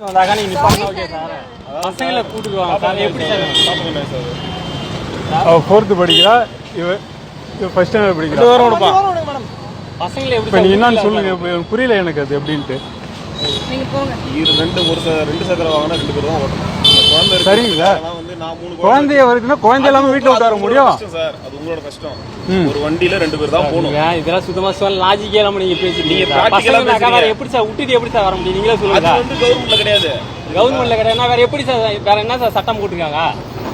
வந்தாக்கா நீங்க நிப்பாட்டினா okay sir பசங்களை கூட்டிட்டு வாங்க சார் எப்படி சார் அவ ஃபோர்த்து படிக்கிறா. இவ இவ ஃபர்ஸ்ட் ஸ்டாண்டர்ட் படிக்கிறா. பசங்களை எப்படி இப்போ சார் நீ என்னன்னு கூட்டிட்டு சொல்லுங்க இப்ப எனக்கு புரியல எனக்கு அது எப்படின்ட்டு. நீங்க போங்க. இது ரெண்டு ஒரு ச- ரெண்டு சக்கரம் வாங்கினா ரெண்டு பேர் தான் ஓட்டணும். சரிங்க சார். குழந்தைய வருதுன்னா குழந்தை இல்லாம வீட்டுல உட்கார முடியும்? சார். அது உங்களோட கஷ்டம். ஒரு வண்டியில ரெண்டு பேர் தான் போகணும்? இதெல்லாம் சுத்தமா சொல்ல லாஜிக்கே இல்லாம நீங்க பேசுறீங்க. எப்படி சார் விட்டுட்டு எப்படி சார் வர முடியும்? நீங்களே அது சொல்லுங்க வந்து கவர்மெண்ட்ல கிடையாது. கவர்மெண்ட்ல கிடையாது. வேற எப்படி சார் வேற என்ன சார் சட்டம் போட்டுருக்காங்க?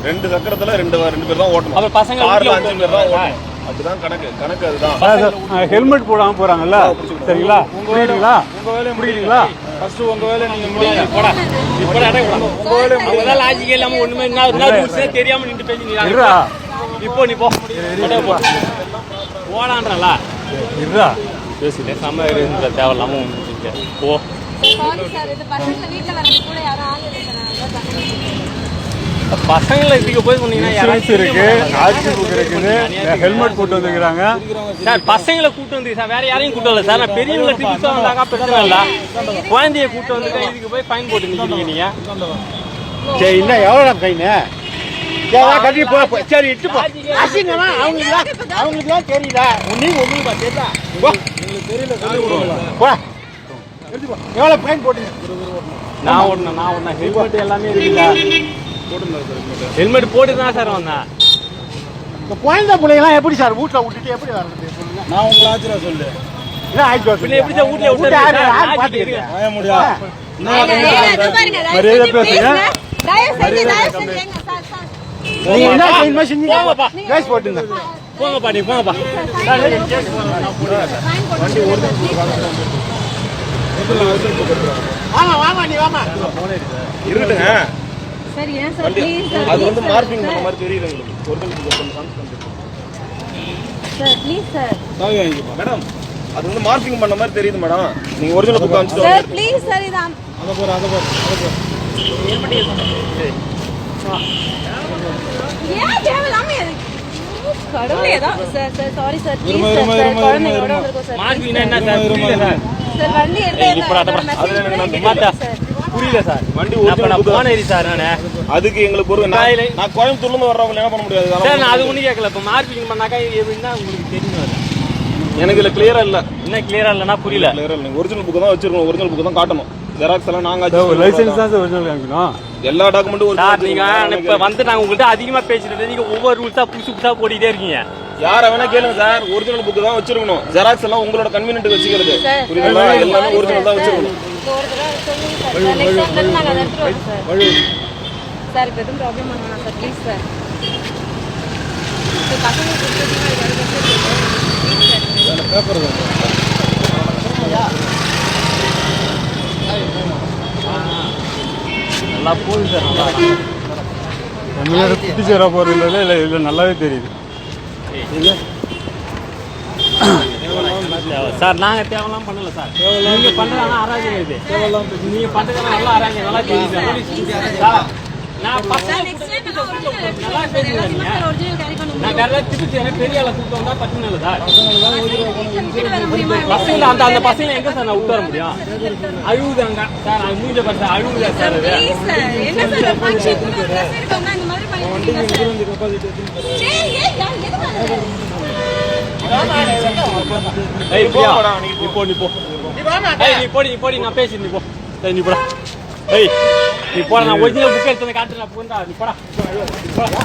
ரெண்டு சக்கரத்துல ரெண்டு ரெண்டு பேர் தான் ஓட்டணும். அப்புறம் பசங்க அஞ்சு பேர் தான். ஓட்டணும். அதுதான் கணக்கு. கணக்கு அதுதான். ஹெல்மெட் போடாம போறாங்கல்ல? சரிங்களா? புரியுதுங்களா? புரியுதுங்களா? ஃபர்ஸ்ட் உங்க வேலை நீங்க முடியுங்க போடா. இப்போ அவங்கதான் லாஜிக்கே இல்லாம ஒண்ணுமே என்ன? என்ன ரூல்ஸே தெரியாம நின்று பேசிக்கிறாங்க இருடா. இப்போ நீ போ. போடா, போ. போடான்றல? இருடா. பேசிட்டேன் செம்ம இருந்த தேவையில்லாம போ. சாரி சார் இது பசங்க வீட்ல வரது கூட யாரும் ஆள் இல்லை சார் நான் அதான் பசங்க பசங்களை இதுக்கு போய் இன்சூரன்ஸ் இருக்கு ஆர்சி புக் இருக்குது ஹெல்மெட் போட்டு வந்துக்கிறாங்க. சார் பசங்களை கூட்டு வந்து சார் வேற யாரையும் கூட்டு வரல சார். நான் பெரியவங்களை டிப்ஸ் வந்தாக்கா பிரச்சனை இல்ல. குழந்தைய கூட்டு வந்து இதுக்கு போய் ஃபைன் போட்டு நிக்கிறீங்க நீங்க. சரி என்ன எவ்வளோ கைன்னு கட்டி போ. சரி இட்டு போ. அவங்களுக்கு தான் அவங்களுக்கு தான் தெரியல. உங்களுக்கு எவ்வளோ ஃபைன் போட்டீங்க நான் ஒண்ணு நான் ஒண்ணு ஹெல்மெட் எல்லாமே இருக்குல்ல. ஹெல்மெட் போட்டு தான் சார் வந்தேன். இந்த குழந்தை பிள்ளைங்களாம் எப்படி சார் வீட்டில் விட்டுட்டு எப்படி வர்றது? சொல்லுங்க. நான் உங்களை ஆச்சரியா சொல்லு. என்ன ஆயிட்டு பின்ன எப்படி சார் வீட்டுல வீட்டு யாரு யார் விட்டு பார்த்துக்கிறீங்க ஆய முடியா மரியாதை பேசுங்க. நீங்க என்ன செய்யணுமோ செஞ்சீங்க. கேஸ் போட்டுங்க. போங்கப்பா நீ போங்கப்பா. வாமா வாமா நீ வாமா. இருக்கட்டுங்க சரி ஏன் சார் ப்ளீஸ் சார் அது வந்து மார்க்கிங் பண்ண மாதிரி தெரியுது உங்களுக்கு original sir please sir. Madam அது வந்து மார்க்கிங் பண்ண மாதிரி தெரியுது மேடம். நீங்க ஒரிஜினல் புக் அனுப்பிச்சிட்டு சார் ப்ளீஸ் சார் இது அம்- ஏன் தேவையில்லாம எதுக்கு? கடவுளே ஏதோ- sir sir sorry sir please sir குழந்தைங்களோட வந்திருக்கோம் சார் மார்பினா என்ன சார்? புரியல சார் வண்டி மாத்தா. சார். புரியல சார். வண்டி நான் அதுக்கு எங்களுக்கு பொறுங்க நான் கோயம்புத்தூர்ல இருந்து வர்றவங்க என்ன பண்ண முடியாது? சார் நான் அது ஒன்றும் கேட்கல. இப்போ மார்பிங் பண்ணாக்கா எப்படின்னா உங்களுக்கு தெரியும். எனக்கு இதுல கிளியரா இல்ல. என்ன கிளியரா இல்லைன்னா புரியல. கிளியரா இல்ல. ஒரிஜினல் புக் தான் வச்சிருக்கணும். ஒரிஜினல் புக் தான் காட்டணும். ஜெராக்ஸ் எல்லாம் நாங்க லைசன்ஸ் தான் சார் ஒரிஜினல் காமிக்கணும் எல்லா டாக்குமெண்ட்டும் சார் நீங்க இப்ப வந்து நாங்க உங்கள்கிட்ட அதிகமா பேசிட்டு நீங்க ஒவ்வொரு ரூல்ஸா புதுசு புதுசா போட்டுட்டே இருக்கீங்க. யார வேணா கேளுங்க சார். ஒரிஜினல் புக் தான் வச்சிருக்கணும். ஜெராக்ஸ் எல்லாம் உங்களோட கன்வீனியன்ட் வச்சுக்கிறது. புரியுதுங்களா? எல்லாமே ஒரிஜினல் தான் சார், வச்சிருக்கணும். சார். இப்ப எதுவும் சார், சார். நல்லா போகுது சார் நல்லா. தமிழ்நாடு குட்டிச்சேரா போறது இல்லை இல்லை இல்லை நல்லாவே தெரியுது. சார் நாங்க தேவையெல்லாம் பண்ணல சார். நீங்க பண்றதெல்லாம் அராஜகம் இது. நீங்க பண்றதெல்லாம் நல்லா அராஜகம் நல்லா தெரியுது சார். நான் பசங்க நல்லா பண்ண நான் வேற ஏதாவது பெரிய ஆளை கூப்பிட்டு வந்தா பிரச்சனை இல்லை சார்? பசங்க அந்த அந்த பசங்களை எங்க சார் நான் வர முடியும்? அழுகுதாங்க சார் அது மூஞ்ச பார்த்து அழுகுதா சார் அது? ஏய் பிரியா. நீ போ. நீ போ ஏய் நீ போடி நீ போடி நான் பேசி நீ போ. சரி நீ போடா. ஏய் நீ போடா நான் ஒரிஜினல் புக் எடுத்து வந்து காட்டு நான் போண்டா நீ போடா. நீ போடா.